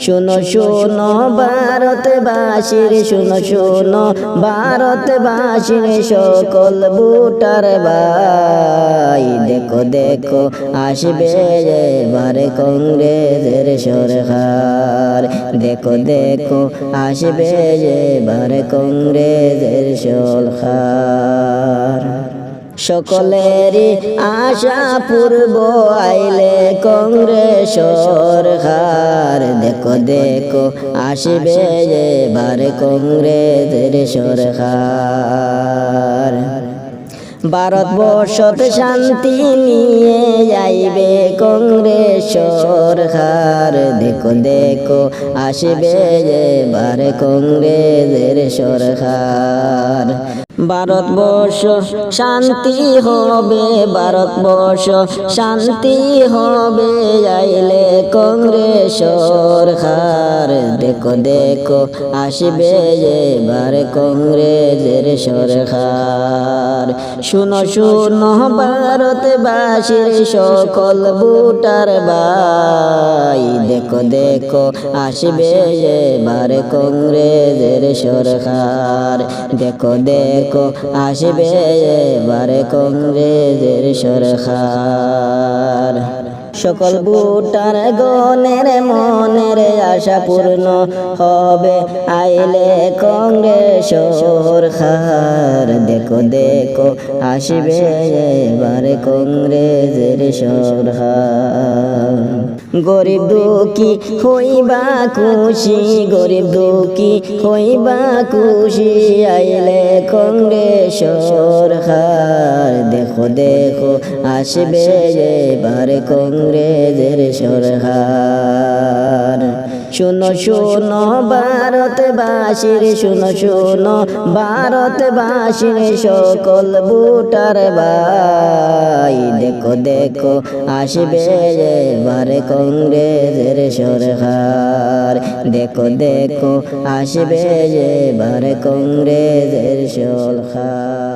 শুনো শুনো, ভারতবাসীর, শুনো শুনো, ভারতবাসীর সকল বুটার ভাই। দেখো দেখো, আসবে এবারে কংগ্রেসের সরকার। দেখো দেখো, আসবে এবারে কংগ্রেসের সরকার। সকলেরই আশা পূর্ব আইলে কংগ্রেস সরকার দেখো দেখো, আসবে এবার কংগ্রেসের সরকার। ভারতবর্ষত শান্তি নিয়ে যাইবে কংগ্রেস সরকার। দেখো দেখো, আসবে এবার কংগ্রেসের সরকার। ভারতবর্ষ, শান্তি হবে, ভারতবর্ষ, শান্তি হবে, আইলে কংগ্রেস সরকার দেখো দেখো, আসবে এবার কংগ্রেসের সরকার। শুনো শুনো, ভারতবাসীর সকল বুটার ভাই দেখো দেখো, আসবে এবার কংগ্রেসের সরকার। দেখো দেখো, আসবে এবার কংগ্রেসের সরকার। সকল বুটার গনের মনের আশা পূর্ণ হবে, আইলে কংগ্রেস সরকার দেখো দেখো, আসবে এবার কংগ্রেসের সরকার। গরিব দুঃখী হইবা খুশি, গরিব দুঃখী হইবা খুশি, আইলে কংগ্রেস সরকার দেখো দেখো, আসবে এবার কংগ্রেসের সরকার। শুনো শুনো, ভারতবাসীর, শুনো শুনো, ভারতবাসীর সকল বুটার ভাই। দেখো দেখো, আসবে এবার কংগ্রেসের সরকার। দেখো দেখো, আসবে এবার কংগ্রেসের সরকার।